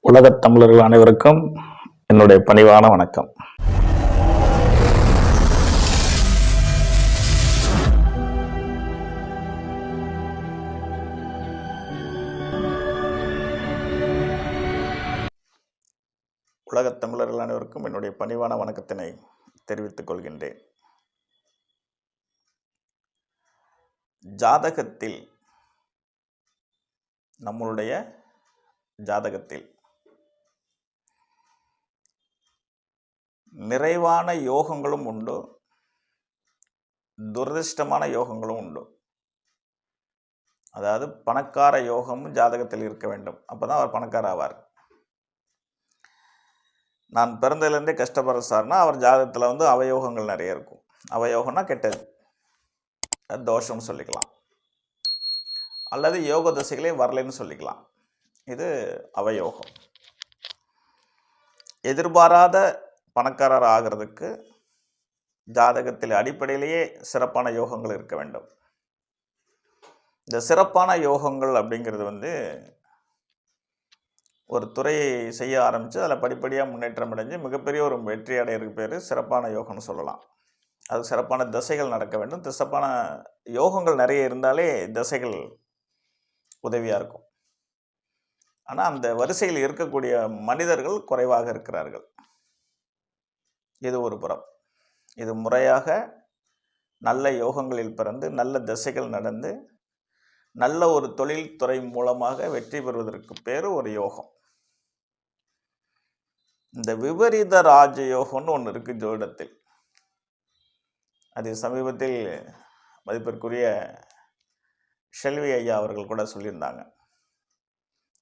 உலகத் தமிழர்கள் அனைவருக்கும் என்னுடைய பணிவான வணக்கம். உலகத் தமிழர்கள் அனைவருக்கும் என்னுடைய பணிவான வணக்கத்தினை தெரிவித்துக் கொள்கின்றேன். ஜாதகத்தில் நம்மளுடைய ஜாதகத்தில் நிறைவான யோகங்களும் உண்டு. துரதிர்ஷ்டமான யோகங்களும் உண்டு. அதாவது பணக்கார யோகமும் ஜாதகத்தில் இருக்க வேண்டும். அப்போதான் அவர் பணக்கார ஆவார். நான் பிறந்ததுலேருந்தே கஷ்டப்படுற சார்னா அவர் ஜாதகத்தில் வந்து அவயோகங்கள் நிறைய இருக்கும். அவயோகம்னா கெட்டது. அது தோஷம்னு சொல்லிக்கலாம். அல்லது யோக தசைகளே வரலைன்னு சொல்லிக்கலாம். இது அவயோகம். எதிர்பாராத பணக்காரர் ஆகிறதுக்கு ஜாதகத்தில் அடிப்படையிலேயே சிறப்பான யோகங்கள் இருக்க வேண்டும். இந்த சிறப்பான யோகங்கள் அப்படிங்கிறது வந்து ஒரு துறையை செய்ய ஆரம்பித்து அதில் படிப்படியாக முன்னேற்றம் அடைஞ்சு மிகப்பெரிய ஒரு வெற்றி அடையிறதுக்கு பேர் சிறப்பான யோகம்னு சொல்லலாம். அது சிறப்பான திசைகள் நடக்க வேண்டும். திசப்பான யோகங்கள் நிறைய இருந்தாலே திசைகள் உதவியாக இருக்கும். ஆனால் அந்த வரிசையில் இருக்கக்கூடிய மனிதர்கள் குறைவாக இருக்கிறார்கள். இது ஒரு புறம். இது முறையாக நல்ல யோகங்களில் பிறந்து நல்ல திசைகள் நடந்து நல்ல ஒரு தொழில்துறை மூலமாக வெற்றி பெறுவதற்கு பேர் ஒரு யோகம். இந்த விபரீத ராஜயோகம்னு ஒன்று இருக்கு ஜோதிடத்தில். அது சமீபத்தில் மதிப்பிற்குரிய ஷெல்வி ஐயா அவர்கள் கூட சொல்லியிருந்தாங்க.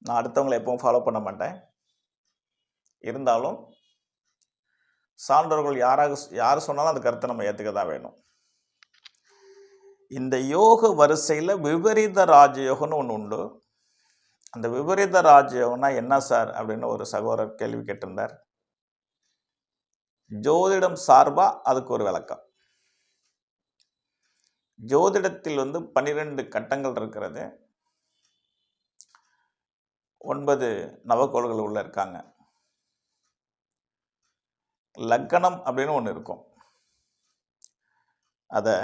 நான் அடுத்தவங்களை எப்பவும் ஃபாலோ பண்ண மாட்டேன். இருந்தாலும் சான்றோர்கள் யாராக யார் சொன்னாலும் அந்த கருத்தை நம்ம ஏற்றுக்க தான் வேணும். இந்த யோக வரிசையில் விபரீத ராஜயோகம்னு ஒன்று உண்டு. அந்த விபரீத ராஜயோகம்னா என்ன சார்? அப்படின்னு ஒரு சகோதரர் கேள்வி கேட்டிருந்தார். ஜோதிடம் சார்பாக அதுக்கு ஒரு விளக்கம். ஜோதிடத்தில் வந்து பன்னிரெண்டு கட்டங்கள் இருக்கிறது. ஒன்பது நவக்கோள்கள் உள்ளே இருக்காங்க. லக்கணம் அப்படின்னு ஒன்று இருக்கும். அதை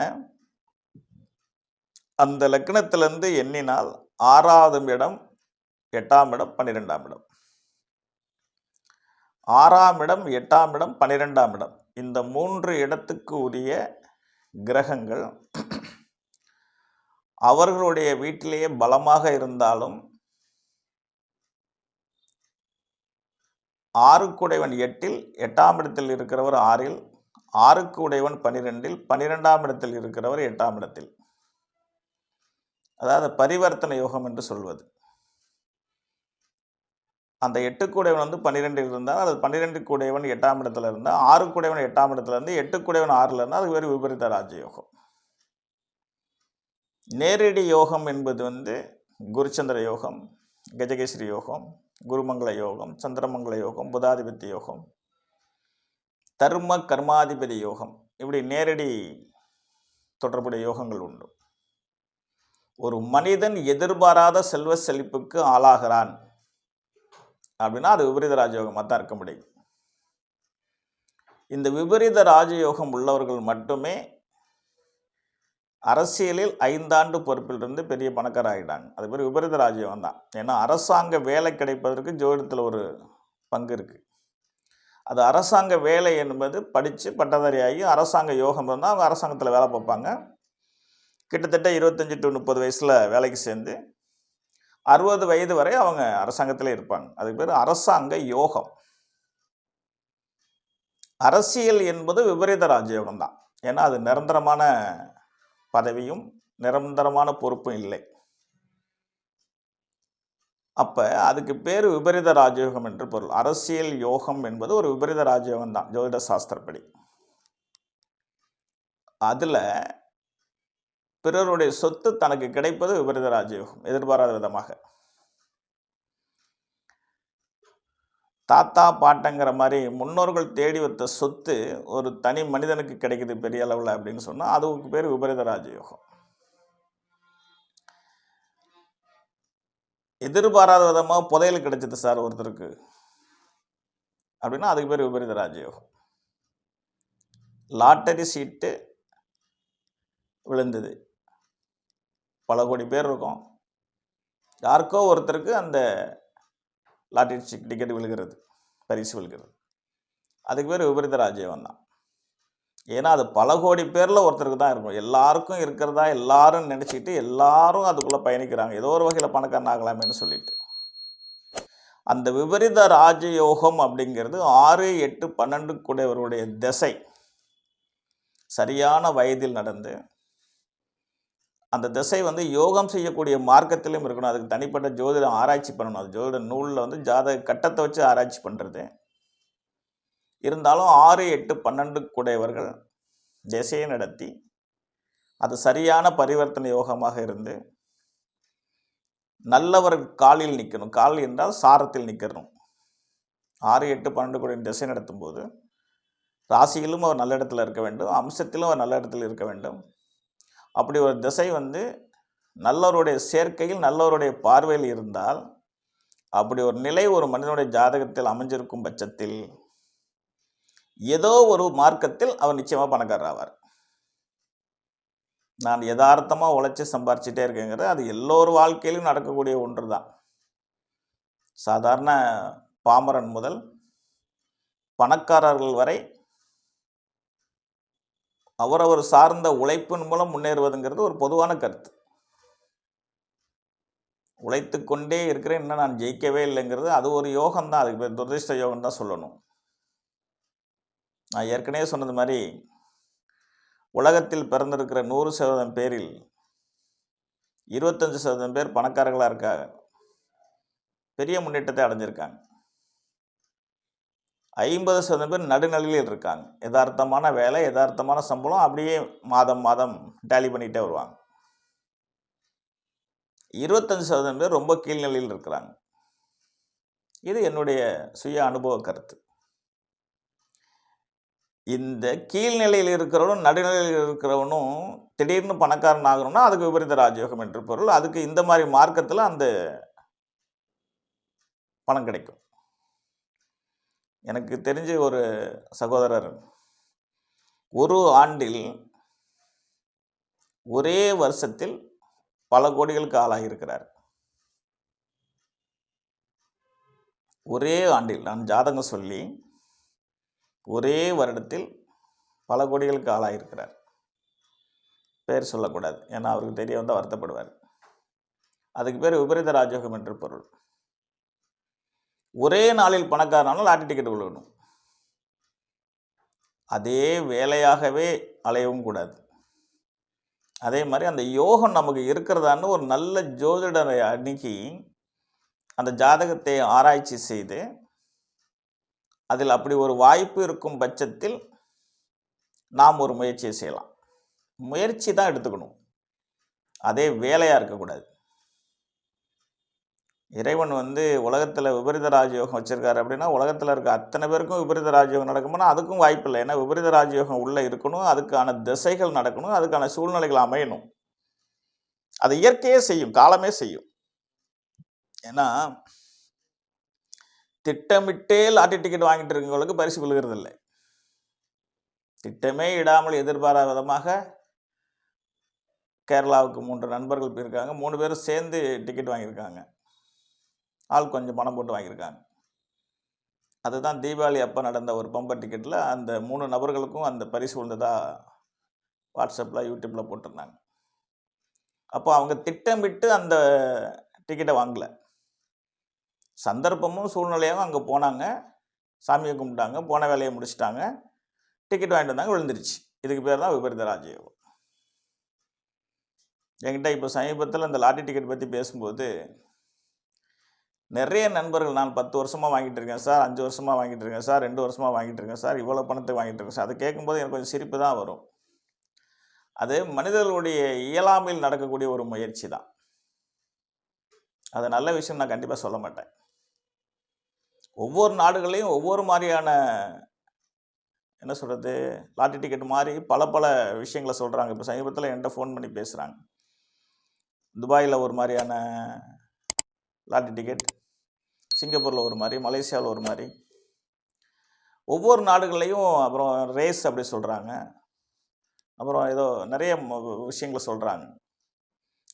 அந்த லக்கணத்திலேருந்து எண்ணினால் ஆறாவது இடம் எட்டாம் இடம் பன்னிரெண்டாம் இடம். ஆறாம் இடம் எட்டாம் இடம் பன்னிரெண்டாம் இடம். இந்த மூன்று இடத்துக்கு உரிய கிரகங்கள் அவர்களுடைய வீட்டிலேயே பலமாக இருந்தாலும் ஆறுக்குடைவன் எட்டில் எட்டாம் இடத்தில் இருக்கிறவர் ஆறில் ஆறுக்கு உடையவன் பன்னிரெண்டில் பன்னிரெண்டாம் இடத்தில் இருக்கிறவர் எட்டாம் இடத்தில். அதாவது பரிவர்த்தனை யோகம் என்று சொல்வது. அந்த எட்டுக்குடையவன் வந்து பன்னிரெண்டில் இருந்தால் அது பன்னிரெண்டு கூடையவன் எட்டாம் இடத்துல இருந்தால் ஆறுக்கு உடையவன் எட்டாம் இடத்துல இருந்து எட்டுக்குடையவன் ஆறில் இருந்தால் அது வேறு விபரீத ராஜயோகம். நேரடி யோகம் என்பது வந்து குருச்சந்திர யோகம் கஜகேஸ்வரி யோகம் குருமங்கள யோகம் சந்திரமங்கள யோகம் புதாதிபத்திய யோகம் தர்ம கர்மாதிபதி யோகம் இப்படி நேரடி தொடர்புடைய யோகங்கள் உண்டு. ஒரு மனிதன் எதிர்பாராத செல்வ செழிப்புக்கு ஆளாகிறான் அப்படின்னா அது விபரீத ராஜயோகமாக தான் இருக்க முடியும். இந்த விபரீத ராஜயோகம் உள்ளவர்கள் மட்டுமே அரசியலில் ஐந்தாண்டு பொறுப்பிலிருந்து பெரிய பணக்கார ஆகிட்டாங்க. அது பேர் விபரீத ராஜ்யம் தான் ஏன்னா அரசாங்க வேலை கிடைப்பதற்கு ஜோதிடத்தில் ஒரு பங்கு இருக்குது அது அரசாங்க வேலை என்பது படித்து பட்டதாரியாகி அரசாங்க யோகம் இருந்தால் அவங்க அரசாங்கத்தில் வேலை பார்ப்பாங்க. கிட்டத்தட்ட இருபத்தஞ்சி டு முப்பது வயசில் வேலைக்கு சேர்ந்து அறுபது வயது வரை அவங்க அரசாங்கத்தில் இருப்பாங்க. அதுக்கு பேர் அரசாங்க யோகம். அரசியல் என்பது விபரீத ராஜயோகம் தான் ஏன்னா அது நிரந்தரமான பதவியும் நிரந்தரமான பொறுப்பும் இல்லை. அப்போ அதுக்கு பேர் விபரீத ராஜயோகம் என்று பொருள். அரசியல் யோகம் என்பது ஒரு விபரீத ராஜயோகம் தான் ஜோதிட சாஸ்திரப்படி. அதில் பிறருடைய சொத்து தனக்கு கிடைப்பது விபரீத ராஜயோகம் எதிர்பாராத விதமாக. தாத்தா பாட்டங்கிற மாதிரி முன்னோர்கள் தேடி வைத்த சொத்து ஒரு தனி மனிதனுக்கு கிடைக்குது பெரிய அளவில் அப்படின்னு சொன்னால் அதுக்கு பேர் விபரீத ராஜயோகம். எதிர்பாராத விதமாக புதையல் கிடைச்சது சார் ஒருத்தருக்கு. அப்படின்னா அதுக்கு பேர் விபரீத ராஜயோகம். லாட்டரி சீட்டு விழுந்தது. பல கோடி பேர் இருக்கும். யாருக்கோ ஒருத்தருக்கு அந்த லாட்டரி டிக்கெட் விழுகிறது பரிசு விழுகிறது. அதுக்கு பேர் விபரீத ராஜயோகம் தான் ஏன்னா அது பல கோடி பேரில் ஒருத்தருக்கு தான் இருக்கும். எல்லாருக்கும் இருக்கிறதா எல்லாரும் நினச்சிக்கிட்டு எல்லாரும் அதுக்குள்ளே பயணிக்கிறாங்க. ஏதோ ஒரு வகையில் பணக்காரன் ஆகலாமேன்னு சொல்லிட்டு. அந்த விபரீத ராஜயோகம் அப்படிங்கிறது ஆறு எட்டு பன்னெண்டு கூடையவருடைய திசை. சரியான வயதில் நடந்து அந்த திசை வந்து யோகம் செய்யக்கூடிய மார்க்கத்திலையும் இருக்கணும். அதுக்கு தனிப்பட்ட ஜோதிடம் ஆராய்ச்சி பண்ணணும். அது ஜோதிட நூலில் வந்து ஜாதக கட்டத்தை வச்சு ஆராய்ச்சி பண்ணுறது இருந்தாலும் ஆறு எட்டு பன்னெண்டு கூடையவர்கள் திசையை நடத்தி அது சரியான பரிவர்த்தனை யோகமாக இருந்து நல்லவர் காலில் நிற்கணும் கால் என்றால் சாரத்தில் நிற்கணும் ஆறு எட்டு பன்னெண்டு கூட திசை நடத்தும் போது ராசியிலும் அவர் நல்ல இடத்துல இருக்க வேண்டும். அம்சத்திலும் அவர் நல்ல இடத்துல இருக்க வேண்டும். அப்படி ஒரு திசை வந்து நல்லவருடைய சேர்க்கையில் நல்லவருடைய பார்வையில் இருந்தால் அப்படி ஒரு நிலை ஒரு மனிதனுடைய ஜாதகத்தில் அமைஞ்சிருக்கும் பட்சத்தில் ஏதோ ஒரு மார்க்கத்தில் அவர் நிச்சயமாக பணக்காரர் ஆவார். நான் யதார்த்தமாக உழைச்சி சம்பாரிச்சிட்டே இருக்கேங்கிறது அது எல்லோரு வாழ்க்கையிலும் நடக்கக்கூடிய ஒன்று தான் சாதாரண பாமரன் முதல் பணக்காரர்கள் வரை அவரவர் சார்ந்த உழைப்பின் மூலம் முன்னேறுவதுங்கிறது ஒரு பொதுவான கருத்து. உழைத்து கொண்டே இருக்கிறேன் இன்னும் நான் ஜெயிக்கவே இல்லைங்கிறது அது ஒரு யோகம் தான் அதுக்கு பேர் துரதிருஷ்ட யோகம் தான் சொல்லணும். நான் ஏற்கனவே சொன்னது மாதிரி உலகத்தில் பிறந்திருக்கிற நூறு சதவீதம் பேரில் இருபத்தஞ்சு சதவீதம் பேர் பணக்காரர்களாக இருக்காங்க. பெரிய முன்னேற்றத்தை அடைஞ்சிருக்காங்க. ஐம்பது சதவீதம் பேர் நடுநிலையில் இருக்காங்க. யதார்த்தமான வேலை யதார்த்தமான சம்பளம் அப்படியே மாதம் மாதம் டேலி பண்ணிகிட்டே வருவாங்க. இருபத்தஞ்சு சதவீதம் பேர் ரொம்ப கீழ்நிலையில் இருக்கிறாங்க. இது என்னுடைய சுய அனுபவ கருத்து. இந்த கீழ்நிலையில் இருக்கிறவனும் நடுநிலையில் இருக்கிறவனும் திடீர்னு பணக்காரன் ஆகணும்னா அதுக்கு விபரீத ராஜயோகம் என்று பொருள். அதுக்கு இந்த மாதிரி மார்க்கத்தில் அந்த பணம் கிடைக்கும். எனக்கு தெரிஞ்ச ஒரு சகோதரர் ஒரு ஆண்டில் ஒரே வருஷத்தில் பல கோடிகளுக்கு ஆளாகியிருக்கிறார் ஒரே ஆண்டில் நான் ஜாதகம் சொல்லி ஒரே வருடத்தில் பல கோடிகளுக்கு ஆளாகியிருக்கிறார் பேர் சொல்லக்கூடாது ஏன்னா அவருக்கு தெரிய வந்தால் வருத்தப்படுவார். அதுக்கு பேர் விபரீத ராஜயோகம் என்று பொருள். ஒரே நாளில் பணக்காரனாலும் லாட்டரி டிக்கெட் விழுகணும் அதே வேலையாகவே அலையவும் கூடாது. அதே மாதிரி அந்த யோகம் நமக்கு இருக்கிறதான்னு ஒரு நல்ல ஜோதிடரை அணுகி அந்த ஜாதகத்தை ஆராய்ச்சி செய்து அதில் அப்படி ஒரு வாய்ப்பு இருக்கும் பட்சத்தில் நாம் ஒரு முயற்சியை செய்யலாம். முயற்சி தான் எடுத்துக்கணும். அதே வேலையாக இருக்கக்கூடாது. இறைவன் வந்து உலகத்தில் விபரீத ராஜயோகம் வச்சுருக்காரு அப்படின்னா உலகத்தில் இருக்க அத்தனை பேருக்கும் விபரீத ராஜயோகம் நடக்கும்னா அதுக்கும் வாய்ப்பு இல்லை. ஏன்னா விபரீத ராஜயோகம் உள்ளே இருக்கணும் அதுக்கான திசைகள் நடக்கணும் அதுக்கான சூழ்நிலைகள் அமையணும். அது இயற்கையே செய்யும் காலமே செய்யும். ஏன்னா திட்டமிட்டே லாட்டரி டிக்கெட் வாங்கிட்டு இருக்கவங்களுக்கு பரிசு விழுகிறது இல்லை திட்டமே இடாமல் எதிர்பாராத விதமாக கேரளாவுக்கு மூன்று நண்பர்கள் போயிருக்காங்க. மூணு பேரும் சேர்ந்து டிக்கெட் வாங்கியிருக்காங்க. ஆள் கொஞ்சம் பணம் போட்டு வாங்கியிருக்காங்க. அதுதான் தீபாவளி அப்போ நடந்த ஒரு பம்பர் டிக்கெட்டில் அந்த மூணு நபர்களுக்கும் அந்த பரிசு விழுந்ததாக வாட்ஸ்அப்பில் யூடியூப்பில் போட்டிருந்தாங்க. அப்போ அவங்க திட்டமிட்டு அந்த டிக்கெட்டை வாங்கலை. சந்தர்ப்பமும் சூழ்நிலையாகவும் அங்கே போனாங்க. சாமியை கும்பிட்டாங்க. போன வேலையை முடிச்சிட்டாங்க. டிக்கெட் வாங்கிட்டு வந்தாங்க. விழுந்துருச்சு. இதுக்கு பேர் தான் விபரீத ராஜயோகம். என்கிட்ட இப்போ சமீபத்தில் இந்த லாட்டரி டிக்கெட் பற்றி பேசும்போது நிறைய நண்பர்கள் நான் பத்து வருஷமாக வாங்கிட்டு இருக்கேன் சார் அஞ்சு வருஷமாக வாங்கிட்டு இருக்கேன் சார் ரெண்டு வருஷமாக வாங்கிட்டு இருக்கேன் சார் இவ்வளோ பணத்தை வாங்கிட்டு இருக்கேன் சார். அதை கேட்கும்போது எனக்கு கொஞ்சம் சிரிப்பு தான் வரும். அது மனிதர்களுடைய இயலாமையில் நடக்கக்கூடிய ஒரு முயற்சி தான். அது நல்ல விஷயம் நான் கண்டிப்பாக சொல்ல மாட்டேன். ஒவ்வொரு நாடுகளையும் ஒவ்வொரு மாதிரியான என்ன சொல்கிறது லாட்டரி டிக்கெட் மாதிரி பல பல விஷயங்களை சொல்கிறாங்க இப்போ சமீபத்தில் என்கிட்ட ஃபோன் பண்ணி பேசுகிறாங்க துபாயில் ஒரு மாதிரியான லாட்டரி டிக்கெட் சிங்கப்பூரில் ஒரு மாதிரி மலேசியாவில் ஒரு மாதிரி. ஒவ்வொரு நாடுகள்லையும் அப்புறம் ரேஸ் அப்படி சொல்கிறாங்க அப்புறம் ஏதோ நிறைய விஷயங்களை சொல்கிறாங்க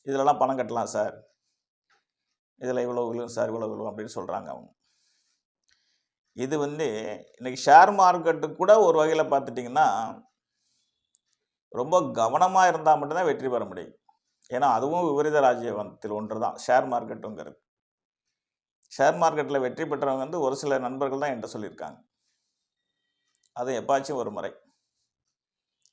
இதிலலாம் பணம் கட்டலாம் சார். இதில் இவ்வளோ விழும் சார் இவ்வளோ விழும் அப்படின்னு சொல்கிறாங்க அவங்க. இது வந்து இன்றைக்கி ஷேர் மார்க்கெட்டு கூட ஒரு வகையில் பார்த்துட்டிங்கன்னா ரொம்ப கவனமாக இருந்தால் மட்டும்தான் வெற்றி பெற முடியும். ஏன்னா அதுவும் விபரீத ராஜ்யத்தில் ஒன்று தான் ஷேர் மார்க்கெட்டுங்கிறது ஷேர் மார்க்கெட்டில் வெற்றி பெற்றவங்க வந்து ஒரு சில நண்பர்கள் தான் என்கிட்ட சொல்லியிருக்காங்க. அது எப்பாச்சும் ஒரு முறை.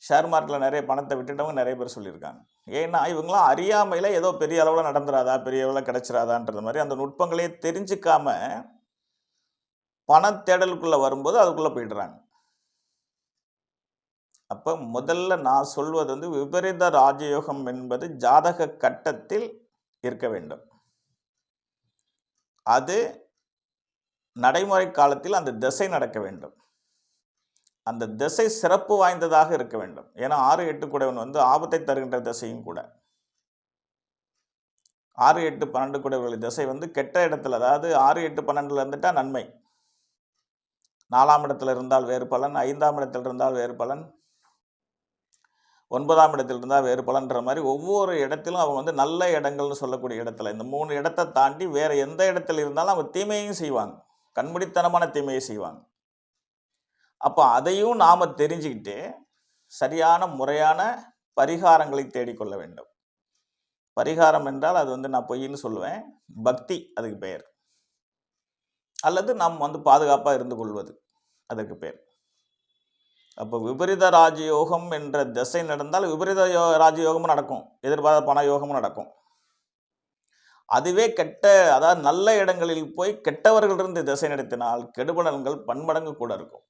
ஷேர் மார்க்கெட்டில் நிறைய பணத்தை விட்டுட்டவங்க நிறைய பேர் சொல்லியிருக்காங்க. ஏன்னா இவங்களாம் அறியாமையில் ஏதோ பெரிய அளவில் நடந்துராதா பெரிய அளவில் கிடைச்சிராதான்றது மாதிரி அந்த நுட்பங்களே தெரிஞ்சுக்காம பணத்தேடலுக்குள்ளே வரும்போது அதுக்குள்ளே போயிடுறாங்க. அப்போ முதல்ல நான் சொல்வது வந்து விபரீத ராஜயோகம் என்பது ஜாதக கட்டத்தில் இருக்க வேண்டும். அது நடைமுறை காலத்தில் அந்த திசை நடக்க வேண்டும். அந்த திசை சிறப்பு வாய்ந்ததாக இருக்க வேண்டும். ஏன்னா ஆறு எட்டு கூடவன் வந்து ஆபத்தை தருகின்ற திசையும் கூட. ஆறு எட்டு பன்னெண்டு கூடவர்கள் திசை வந்து கெட்ட இடத்துல அதாவது ஆறு எட்டு பன்னெண்டுல இருந்துட்டா நன்மை. நாலாம் இடத்துல இருந்தால் வேறு பலன் ஐந்தாம் இடத்துல இருந்தால் வேறு பலன். ஒன்பதாம் இடத்துல இருந்தால் வேறு பலன்ற மாதிரி ஒவ்வொரு இடத்திலும் அவங்க வந்து நல்ல இடங்கள்னு சொல்லக்கூடிய இடத்துல இந்த மூணு இடத்தை தாண்டி வேறு எந்த இடத்துல இருந்தாலும் அவங்க தீமையும் செய்வாங்க. கண்முடித்தனமான தீமையை செய்வாங்க. அப்போ அதையும் நாம் தெரிஞ்சுக்கிட்டு சரியான முறையான பரிகாரங்களை தேடிக்கொள்ள வேண்டும். பரிகாரம் என்றால் அது வந்து நான் பொய்ன்னு சொல்லுவேன். பக்தி அதுக்கு பெயர். அல்லது நாம் வந்து பாதுகாப்பாக இருந்து கொள்வது அதற்கு பேர் அப்போ விபரீத ராஜயோகம் என்ற திசை நடந்தால் விபரீத யோ ராஜயோகமும் நடக்கும். எதிர்பாராத பண யோகமும் நடக்கும். அதுவே கெட்ட அதாவது நல்ல இடங்களில் போய் கெட்டவர்களிருந்து திசை நடத்தினால் கெடுபலன்கள் பன்மடங்கு கூட இருக்கும்.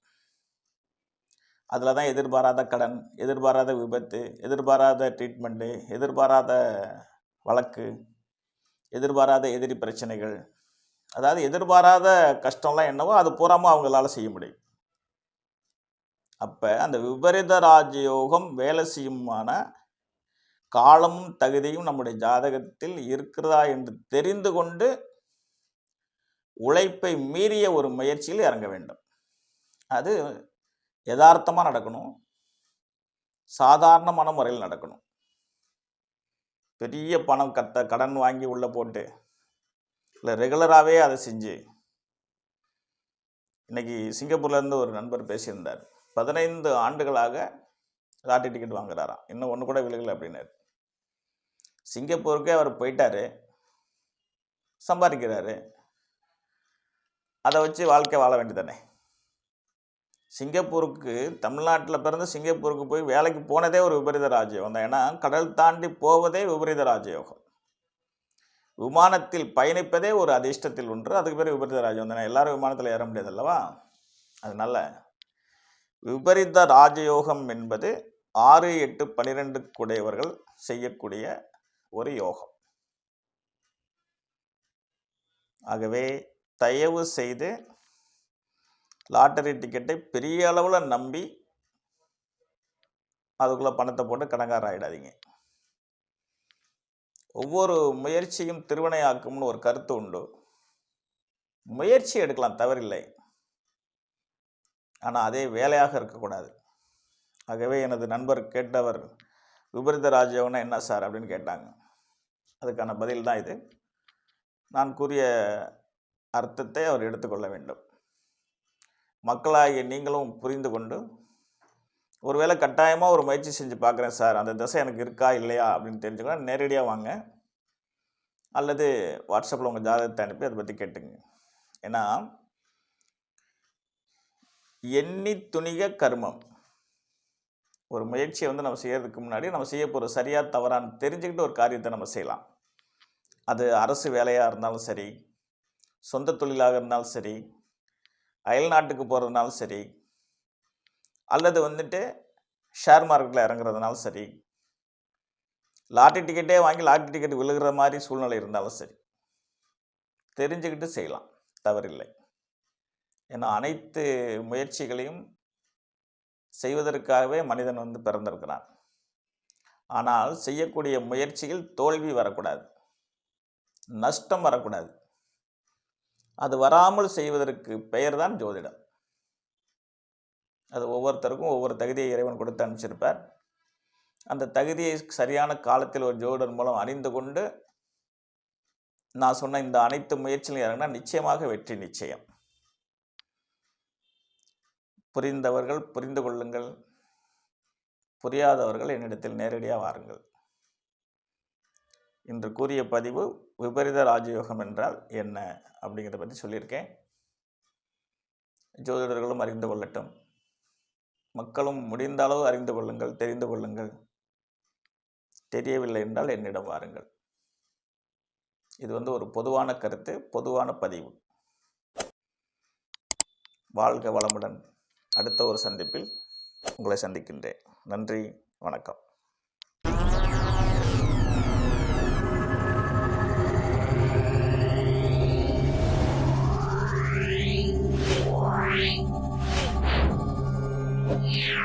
அதில் தான் எதிர்பாராத கடன் எதிர்பாராத விபத்து எதிர்பாராத ட்ரீட்மெண்ட்டு எதிர்பாராத வழக்கு எதிர்பாராத எதிரி பிரச்சனைகள். அதாவது எதிர்பாராத கஷ்டம்லாம் என்னவோ அது பூராமல் அவங்களால செய்ய முடியும். அப்போ அந்த விபரீத ராஜயோகம் வேலை செய்யுமான காலமும் தகுதியும் நம்முடைய ஜாதகத்தில் இருக்கிறதா என்று தெரிந்து கொண்டு உழைப்பை மீறிய ஒரு முயற்சியில் இறங்க வேண்டும். அது யதார்த்தமாக நடக்கணும். சாதாரணமான முறையில் நடக்கணும். பெரிய பணம் கத்த கடன் வாங்கி உள்ளே போட்டு இல்லை ரெகுலராகவே அதை செஞ்சு இன்னைக்கு சிங்கப்பூர்லேருந்து ஒரு நண்பர் பேசியிருந்தார். பதினைந்து ஆண்டுகளாக லாட்டரி டிக்கெட் வாங்குறாராம். இன்னும் ஒன்று கூட விழுகலை அப்படின்னாரு சிங்கப்பூருக்கே அவர் போயிட்டாரு. சம்பாதிக்கிறாரு. அதை வச்சு வாழ்க்கை வாழ வேண்டியதானே சிங்கப்பூருக்கு தமிழ்நாட்டில் பிறந்து சிங்கப்பூருக்கு போய் வேலைக்கு போனதே ஒரு விபரீத ராஜயோகம் தான். ஏன்னா கடல் தாண்டி போவதே விபரீத ராஜயோகம். விமானத்தில் பயணிப்பதே ஒரு அதிர்ஷ்டத்தில் ஒன்று. அதுக்கு பேர் விபரீத ராஜயோகம் தானே. எல்லாரும் விமானத்தில் ஏற முடியாது அல்லவா? அதனால விபரீத ராஜயோகம் என்பது ஆறு எட்டு பனிரெண்டு கூடையவர்கள் செய்யக்கூடிய ஒரு யோகம். ஆகவே தயவு செய்து லாட்டரி டிக்கெட்டை பெரிய அளவில் நம்பி அதுக்குள்ளே பணத்தை போட்டு கடங்கார ஆகிடாதீங்க ஒவ்வொரு முயற்சியும் திருவினையாக்கும்னு ஒரு கருத்து உண்டு. முயற்சி எடுக்கலாம் தவறில்லை. ஆனால் அதே வேலையாக இருக்கக்கூடாது. ஆகவே எனது நண்பர் கேட்டவர் விபரீத ராஜயோகம்னா என்ன சார்? அப்படின்னு கேட்டாங்க. அதுக்கான பதில் தான் இது. நான் கூறிய அர்த்தத்தை அவர் எடுத்துக்கொள்ள வேண்டும். மக்களாகிய நீங்களும் புரிந்து கொண்டு ஒருவேளை கட்டாயமாக ஒரு முயற்சி செஞ்சு பார்க்குறேன் சார். அந்த திசை எனக்கு இருக்கா இல்லையா? அப்படின்னு தெரிஞ்சுக்கலாம் நேரடியாக வாங்க. அல்லது வாட்ஸ்அப்பில் உங்கள் ஜாதகத்தை அனுப்பி அதை பற்றி கேட்டுங்க ஏன்னா எண்ணி துணிக கர்மம். ஒரு முயற்சியை வந்து நம்ம செய்யறதுக்கு முன்னாடி நம்ம செய்ய போகிற சரியா தவறான்னு தெரிஞ்சுக்கிட்டு ஒரு காரியத்தை நம்ம செய்யலாம். அது அரசு வேலையாக இருந்தாலும் சரி சொந்த தொழிலாக இருந்தாலும் சரி அயல் நாட்டுக்கு போகிறதுனாலும் சரி அல்லது வந்துட்டு ஷேர் மார்க்கெட்டில் இறங்குறதுனாலும் சரி லாட்டரி டிக்கெட்டே வாங்கி லாட்டரி டிக்கெட் விழுகிற மாதிரி சூழ்நிலை இருந்தாலும் சரி தெரிஞ்சுக்கிட்டு செய்யலாம். தவறில்லை. ஏன்னா அனைத்து முயற்சிகளையும் செய்வதற்காகவே மனிதன் வந்து பிறந்திருக்கிறான். ஆனால் செய்யக்கூடிய முயற்சியில் தோல்வி வரக்கூடாது. நஷ்டம் வரக்கூடாது. அது வராமல் செய்வதற்கு பெயர் தான் ஜோதிடம். அது ஒவ்வொருத்தருக்கும் ஒவ்வொரு தகுதியை இறைவன் கொடுத்து அனுப்பிச்சிருப்பார். அந்த தகுதியை சரியான காலத்தில் ஒரு ஜோதிடர் மூலம் அறிந்து கொண்டு நான் சொன்ன இந்த அனைத்து முயற்சியிலும் இறங்கினா நிச்சயமாக வெற்றி நிச்சயம். புரிந்தவர்கள் புரிந்து கொள்ளுங்கள். புரியாதவர்கள் என்னிடத்தில் நேரடியாக வாருங்கள். இன்று கூறிய பதிவு விபரீத ராஜயோகம் என்றால் என்ன? அப்படிங்கிறத பற்றி சொல்லியிருக்கேன். ஜோதிடர்களும் அறிந்து கொள்ளட்டும். மக்களும் முடிந்த அளவு அறிந்து கொள்ளுங்கள் தெரிந்து கொள்ளுங்கள். தெரியவில்லை என்றால் என்னிடம் வாருங்கள். இது வந்து ஒரு பொதுவான கருத்து பொதுவான பதிவு. வாழ்க வளமுடன். அடுத்த ஒரு சந்திப்பில் உங்களை சந்திக்கின்றேன் நன்றி வணக்கம் Meow.